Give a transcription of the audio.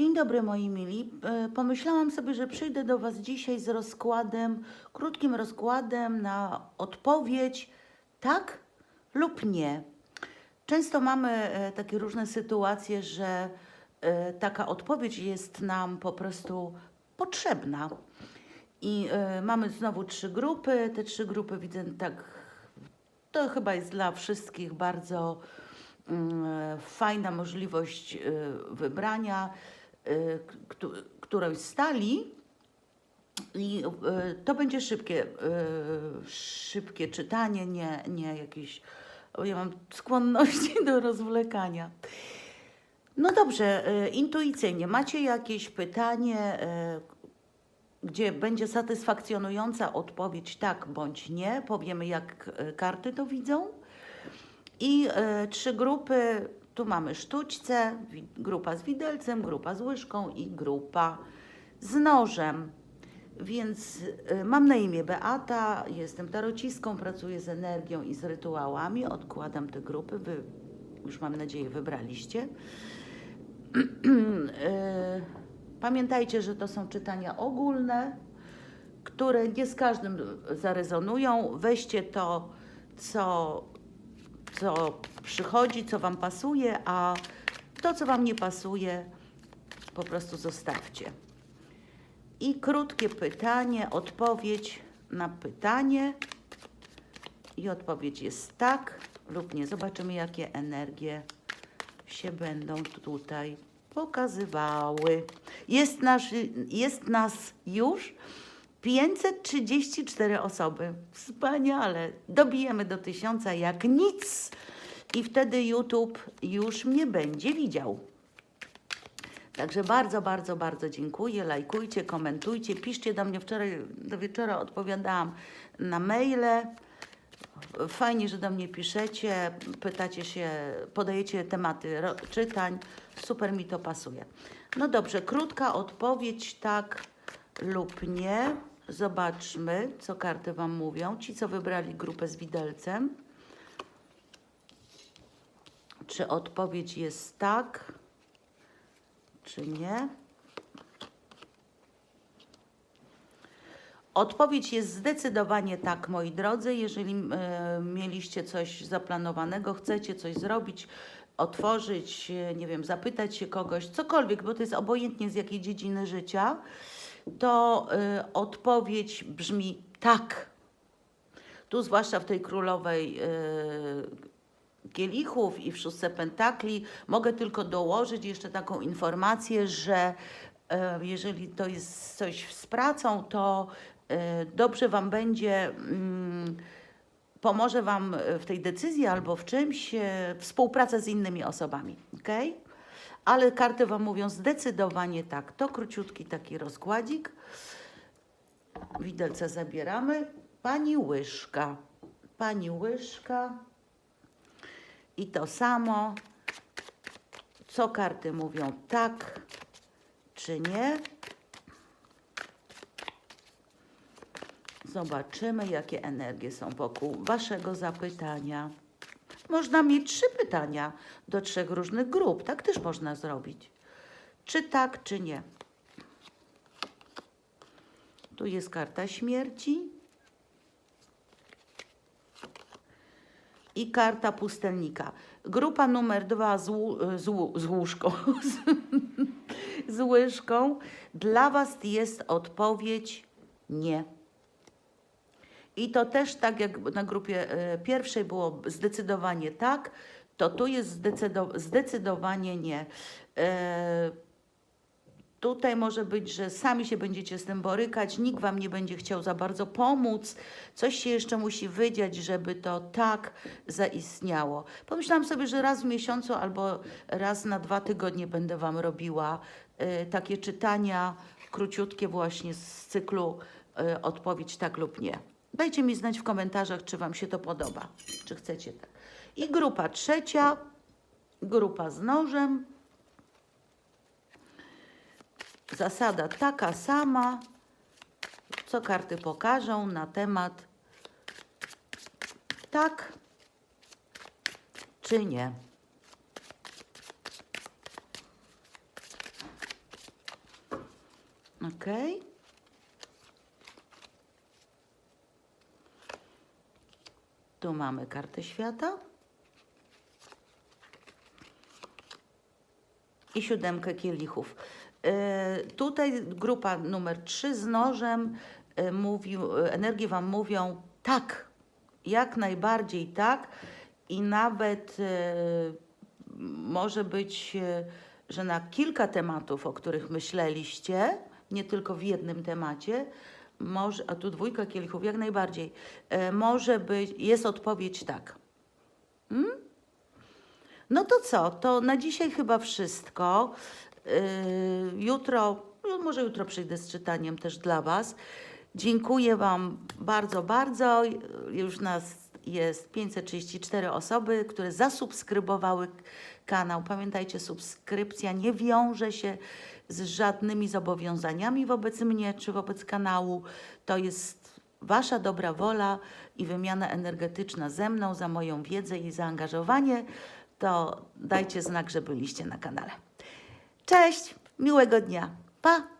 Dzień dobry moi mili. E, Pomyślałam sobie, że przyjdę do Was dzisiaj z rozkładem, krótkim rozkładem na odpowiedź tak lub nie. Często mamy e, takie różne sytuacje, że e, taka odpowiedź jest nam po prostu potrzebna. I mamy znowu trzy grupy. Te trzy grupy widzę tak. To chyba jest dla wszystkich bardzo mm, fajna możliwość wybrania którąś z stali. I y, to będzie szybkie, y, szybkie czytanie, nie, nie jakieś. Ja mam skłonności do rozwlekania. No dobrze, y, intuicyjnie. Macie jakieś pytanie, y, gdzie będzie satysfakcjonująca odpowiedź tak bądź nie? Powiemy, jak y, karty to widzą. I trzy grupy. Tu mamy sztućce, grupa z widelcem, grupa z łyżką i grupa z nożem. Więc e, mam na imię Beata, jestem tarocistką, pracuję z energią i z rytuałami. Odkładam te grupy. Wy już mam nadzieję wybraliście. E, Pamiętajcie, że to są czytania ogólne, które nie z każdym zarezonują. Weźcie to, co co przychodzi, co Wam pasuje, a to, co Wam nie pasuje, po prostu zostawcie. I krótkie pytanie, odpowiedź na pytanie. I odpowiedź jest tak lub nie. Zobaczymy, jakie energie się będą tutaj pokazywały. Jest, nasz, jest nas już 534 osoby. Wspaniale. Dobijemy do tysiąca jak nic. I wtedy YouTube już mnie będzie widział. Także bardzo, bardzo, bardzo dziękuję. Lajkujcie, komentujcie, piszcie do mnie. Wczoraj do wieczora odpowiadałam na maile. Fajnie, że do mnie piszecie, pytacie się, podajecie tematy czytań. Super mi to pasuje. No dobrze, krótka odpowiedź tak lub nie. Zobaczmy, co karty Wam mówią. Ci, co wybrali grupę z widelcem. Czy odpowiedź jest tak, czy nie? Odpowiedź jest zdecydowanie tak, moi drodzy. Jeżeli e, mieliście coś zaplanowanego, chcecie coś zrobić, otworzyć, e, nie wiem, zapytać się kogoś, cokolwiek, bo to jest obojętnie z jakiej dziedziny życia, to e, odpowiedź brzmi tak. Tu zwłaszcza w tej królowej e, kielichów i w szóstce pentakli mogę tylko dołożyć jeszcze taką informację, że e, jeżeli to jest coś z pracą, to e, dobrze Wam będzie, mm, pomoże Wam w tej decyzji albo w czymś e, współpraca z innymi osobami, ok? Ale karty Wam mówią zdecydowanie tak. To króciutki taki rozkładzik. Widelce zabieramy. Pani Łyżka. Pani Łyżka. I to samo. Co karty mówią tak czy nie? Zobaczymy, jakie energie są wokół Waszego zapytania. Można mieć trzy pytania do trzech różnych grup. Tak też można zrobić. Czy tak, czy nie. Tu jest karta śmierci. i karta pustelnika. Grupa numer dwa z, z, z łóżką, z łyżką. Dla Was jest odpowiedź nie. I to też tak jak na grupie e, pierwszej było zdecydowanie tak, to tu jest zdecydo- zdecydowanie nie. E, Tutaj może być, że sami się będziecie z tym borykać, nikt Wam nie będzie chciał za bardzo pomóc, coś się jeszcze musi wydziać, żeby to tak zaistniało. Pomyślałam sobie, że raz w miesiącu albo raz na dwa tygodnie będę Wam robiła y, takie czytania króciutkie właśnie z cyklu y, odpowiedź tak lub nie. Dajcie mi znać w komentarzach, czy Wam się to podoba, czy chcecie tak. I grupa trzecia, grupa z nożem. Zasada taka sama, co karty pokażą na temat tak czy nie. Ok. Tu mamy kartę świata. I siódemkę kielichów. E, tutaj grupa numer 3 z nożem e, mówił, e, energie Wam mówią tak, jak najbardziej tak i nawet może być, że na kilka tematów, o których myśleliście, nie tylko w jednym temacie, może, a tu dwójka kielichów, jak najbardziej, e, może być, jest odpowiedź tak. Hmm? No to co? To na dzisiaj chyba wszystko. Yy, jutro, no może jutro przyjdę z czytaniem też dla Was. Dziękuję Wam bardzo, bardzo. Już nas jest 534 osoby, które zasubskrybowały kanał. Pamiętajcie, subskrypcja nie wiąże się z żadnymi zobowiązaniami wobec mnie czy wobec kanału. To jest Wasza dobra wola i wymiana energetyczna ze mną za moją wiedzę i zaangażowanie. To dajcie znak, że byliście na kanale. Cześć, miłego dnia. Pa!